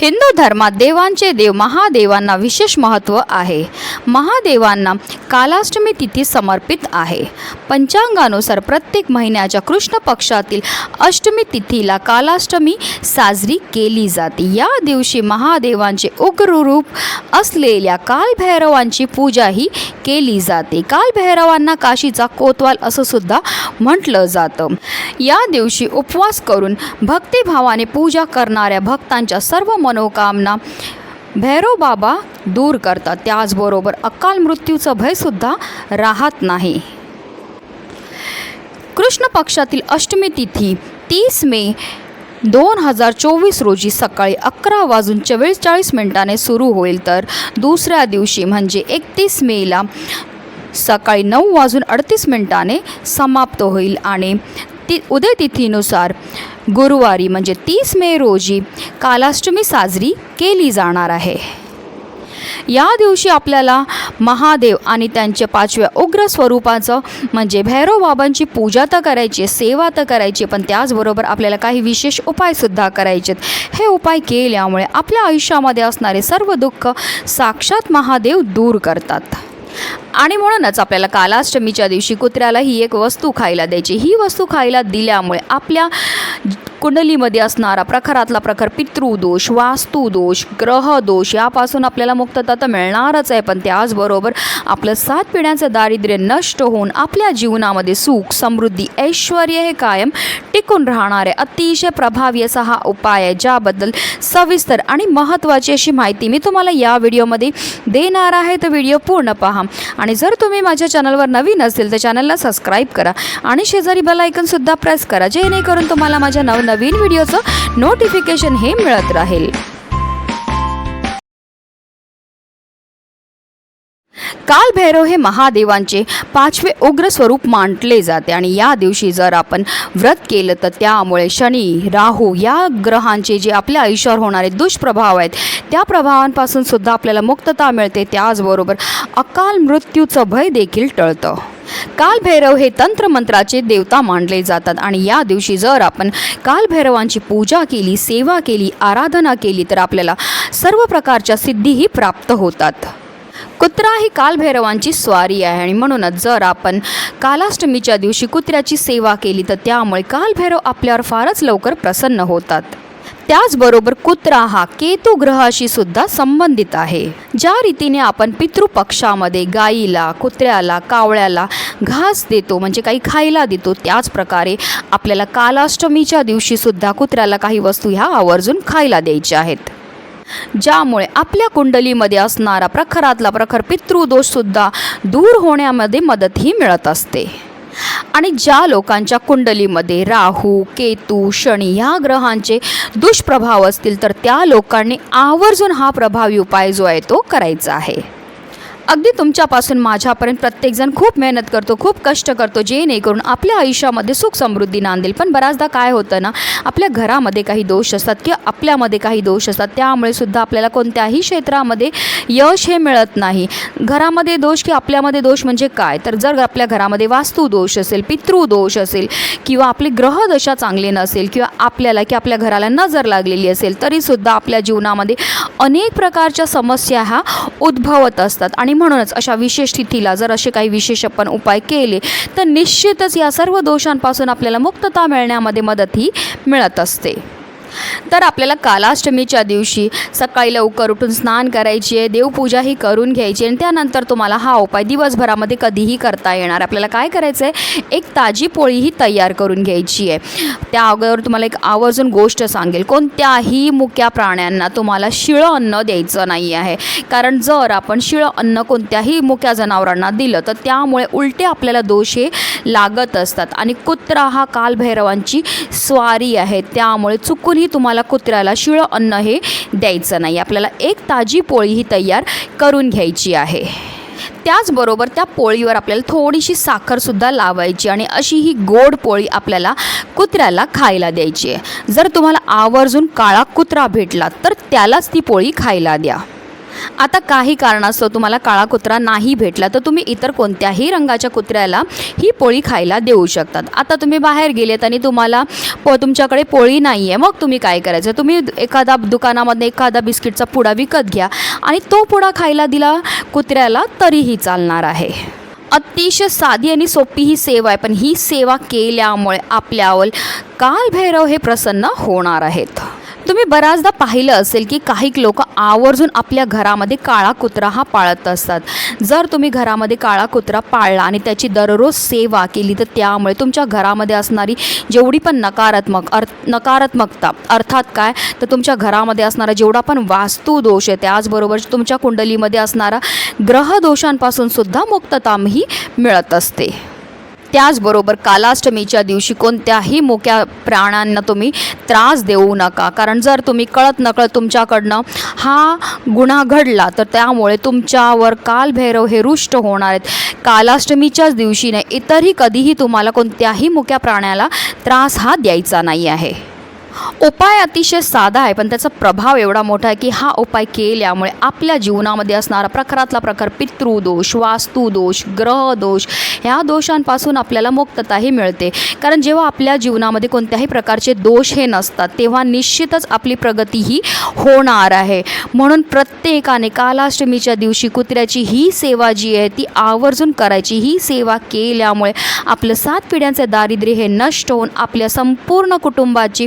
हिंदू धर्मात देवांचे देव महादेवांना विशेष महत्त्व आहे. महादेवांना कालाष्टमी तिथी समर्पित आहे. पंचांगानुसार प्रत्येक महिन्याच्या कृष्ण पक्षातील अष्टमी तिथीला कालाष्टमी साजरी केली जाते. या दिवशी महादेवांचे उग्र रूप असलेल्या कालभैरवांची पूजाही केली जाते. कालभैरवांना काशीचा कोतवाल असं सुद्धा म्हटलं जातं. या दिवशी उपवास करून भक्तिभावाने पूजा करणाऱ्या भक्तांच्या सर्व मनोकामना भैरव बाबा दूर करतात. त्याचबरोबर अकाल मृत्यूचं भयसुद्धा राहत नाही. कृष्ण पक्षातील अष्टमी तिथी तीस मे दोन हजार चोवीस रोजी सकाळी अकरा वाजून चव्वेचाळीस मिनिटाने सुरू होईल. तर दुसऱ्या दिवशी म्हणजे एकतीस मेला सकाळी नऊ वाजून अडतीस मिनिटाने समाप्त होईल आणि ती उदय तिथीनुसार गुरुवारी म्हणजे तीस मे रोजी कालाष्टमी साजरी केली जाणार आहे. या दिवशी आपल्याला महादेव आणि त्यांच्या पाचव्या उग्र स्वरूपाचं म्हणजे भैरव बाबांची पूजा तर करायची सेवा तर करायची पण त्याचबरोबर आपल्याला काही विशेष उपायसुद्धा करायचेत. हे उपाय केल्यामुळे आपल्या आयुष्यामध्ये असणारे सर्व दुःख साक्षात महादेव दूर करतात. आणि म्हणूनच आपल्याला कालाष्टमीच्या दिवशी कुत्र्याला ही एक वस्तू खायला द्यायची. ही वस्तू खायला दिल्यामुळे आपल्या कुंडलीमध्ये असणारा प्रखरातला प्रखर पितृदोष वास्तुदोष ग्रहदोष यापासून आपल्याला मुक्तता तर मिळणारच आहे. पण त्याचबरोबर आपलं सात पिढ्यांचं दारिद्र्य नष्ट होऊन आपल्या जीवनामध्ये सुख समृद्धी ऐश्वर हे कायम टिकून राहणारे अतिशय प्रभावी असा हा उपाय आहे ज्याबद्दल सविस्तर आणि महत्त्वाची अशी माहिती मी तुम्हाला या व्हिडिओमध्ये देणार आहे. तर व्हिडिओ पूर्ण पहा. आणि जर तुम्ही माझ्या चॅनलवर नवीन असेल तर चॅनलला सबस्क्राईब करा आणि शेजारी बेल आयकनसुद्धा प्रेस करा जेणेकरून तुम्हाला माझ्या नवनवीन नवीन व्हिडिओचं नोटिफिकेशन हे मिळत राहील. कालभैरव हे महादेवांचे पाचवे उग्र स्वरूप मांडले जाते आणि या दिवशी जर आपण व्रत केलं तर त्यामुळे शनी राहू या ग्रहांचे जे आपल्या आयुष्यावर होणारे दुष्प्रभाव आहेत त्या प्रभावांपासून सुद्धा आपल्याला मुक्तता मिळते. त्याचबरोबर अकाल मृत्यूचं भय देखील टळतं. कालभैरव हे तंत्रमंत्राचे देवता मानले जातात. आणि या दिवशी जर आपण कालभैरवांची पूजा केली सेवा केली आराधना केली तर आपल्याला सर्व प्रकारच्या सिद्धीही प्राप्त होतात. कुत्रा ही कालभैरवांची स्वारी आहे. आणि म्हणूनच जर आपण कालाष्टमीच्या दिवशी कुत्र्याची सेवा केली तर त्यामुळे कालभैरव आपल्यावर फारच लवकर प्रसन्न होतात. त्याचबरोबर कुत्रा हा केतू ग्रहाशी सुद्धा संबंधित आहे. ज्या रीतीने आपण पितृपक्षामध्ये गाईला कुत्र्याला कावळ्याला घास देतो म्हणजे काही खायला देतो त्याच प्रकारे आपल्याला कालाष्टमीच्या दिवशी सुद्धा कुत्र्याला काही वस्तू ह्या आवर्जून खायला द्यायच्या आहेत. ज्यामुळे आपल्या कुंडलीमध्ये असणारा प्रखरातला प्रखर पितृदोषसुद्धा दूर होण्यामध्ये मदतही मिळत असते. आणि ज्या लोकांच्या कुंडलीमध्ये राहू केतू शनी ह्या ग्रहांचे दुष्प्रभाव असतील तर त्या लोकांनी आवर्जून हा प्रभावी उपाय जो आहे तो करायचा आहे. अगदी तुमच्यापासून माझ्यापर्यंत प्रत्येकजण खूप मेहनत करतो खूप कष्ट करतो जेणेकरून आपल्या आयुष्यामध्ये सुख समृद्धी नांदेल. पण बऱ्याचदा काय होतं ना आपल्या घरामध्ये काही दोष असतात किंवा आपल्यामध्ये काही दोष असतात त्यामुळे सुद्धा आपल्याला कोणत्याही क्षेत्रामध्ये यश हे मिळत नाही. घरामध्ये दोष की आपल्यामध्ये दोष म्हणजे काय? तर जर आपल्या घरामध्ये वास्तू दोष असेल पितृदोष असेल किंवा आपली ग्रहदशा चांगली नसेल किंवा आपल्याला की आपल्या घराला नजर लागलेली असेल तरीसुद्धा आपल्या जीवनामध्ये अनेक प्रकारच्या समस्या ह्या उद्भवत असतात. आणि म्हणूनच अशा विशेष स्थितीला जर असे काही विशेष आपण उपाय केले तर निश्चितच या सर्व दोषांपासून आपल्याला मुक्तता मिळण्यामध्ये मदत ही मिळत असते. तर आपल्याला कालाष्टमीच्या दिवशी सकाळी लवकर उठून स्नान करायची आहे देवपूजाही करून घ्यायची आणि त्यानंतर तुम्हाला हा उपाय दिवसभरामध्ये कधीही करता येणार आपल्याला काय करायचं आहे? एक ताजी पोळीही तयार करून घ्यायची आहे. त्या अगोदर तुम्हाला एक आवर्जून गोष्ट सांगेल. कोणत्याही मुक्या प्राण्यांना तुम्हाला शिळं अन्न द्यायचं नाही आहे. कारण जर आपण शिळं अन्न कोणत्याही मुक्या जनावरांना दिलं तर त्यामुळे उलटे आपल्याला दोष हे लागत असतात. आणि कुत्रा हा कालभैरवांची स्वारी आहे. त्यामुळे चुकून कधीही तुम्हाला कुत्र्याला शिळं अन्न हे द्यायचं नाही. आपल्याला एक ताजी पोळी ही तयार करून घ्यायची आहे. त्याचबरोबर त्या पोळीवर आपल्याला थोडीशी साखरसुद्धा लावायची आणि अशी ही गोड पोळी आपल्याला कुत्र्याला खायला द्यायची आहे. जर तुम्हाला आवर्जून काळा कुत्रा भेटला तर त्यालाच ती पोळी खायला द्या. आता काही कारणास्तव तुम्हाला काळा कुत्रा नाही भेटला तर तुम्ही इतर कोणत्याही रंगाच्या कुत्र्याला ही पोळी खायला देऊ शकतात. आता तुम्ही बाहेर गेलेत आणि तुम्हाला प तुमच्याकडे पोळी नाही आहे मग तुम्ही काय करायचं? तुम्ही एखादा दुकानामध्ये एखादा बिस्किटचा पुडा विकत घ्या आणि तो पुडा खायला दिला कुत्र्याला तरीही चालणार आहे. अतिशय साधी आणि सोपी ही सेवा आहे पण ही सेवा केल्यामुळे आपल्यावर कालभैरव हे प्रसन्न होणार आहेत. तुम्ही बऱ्याचदा पाहिलं असेल की काही लोक आवर्जून आपल्या घरामध्ये काळा कुत्रा हा पाळत असतात. जर तुम्ही घरामध्ये काळा कुत्रा पाळला आणि त्याची दररोज सेवा केली तर त्यामुळे तुमच्या घरामध्ये असणारी जेवढी पण नकारात्मक अर्थ नकारात्मकता अर्थात काय? तर तुमच्या घरामध्ये असणारा जेवढा पण वास्तुदोष आहे त्याचबरोबर तुमच्या कुंडलीमध्ये असणारा ग्रहदोषांपासून सुद्धा मुक्तताही मिळत असते. त्याचबरोबर कालाष्टमीच्या दिवशी कोणत्याही मोक्या प्राण्यांना तुम्ही त्रास देऊ नका. कारण जर तुम्ही कळत नकळत तुमच्याकडनं हा गुन्हा घडला तर त्यामुळे तुमच्यावर कालभैरव हे रुष्ट होणार आहेत. कालाष्टमीच्याच दिवशी नाही इतरही कधीही तुम्हाला कोणत्याही मुक्या प्राण्याला त्रास हा द्यायचा नाही आहे. उपाय अतिशय साधा आहे पण त्याचा प्रभाव एवढा मोठा आहे की हा उपाय केल्यामुळे आपल्या जीवनामध्ये असणारा प्रकारातला प्रकार पितृदोष वास्तुदोष ग्रहदोष ह्या दोषांपासून आपल्याला मुक्तताही मिळते. कारण जेव्हा आपल्या जीवनामध्ये कोणत्याही प्रकारचे दोष हे नसतात तेव्हा निश्चितच आपली प्रगती ही होणार आहे. म्हणून प्रत्येकाने कालाष्टमीच्या दिवशी कुत्र्याची ही सेवा जी आहे ती आवर्जून करायची. ही सेवा केल्यामुळे आपलं सात पिढ्यांचे दारिद्र्य हे नष्ट होऊन आपल्या संपूर्ण कुटुंबाची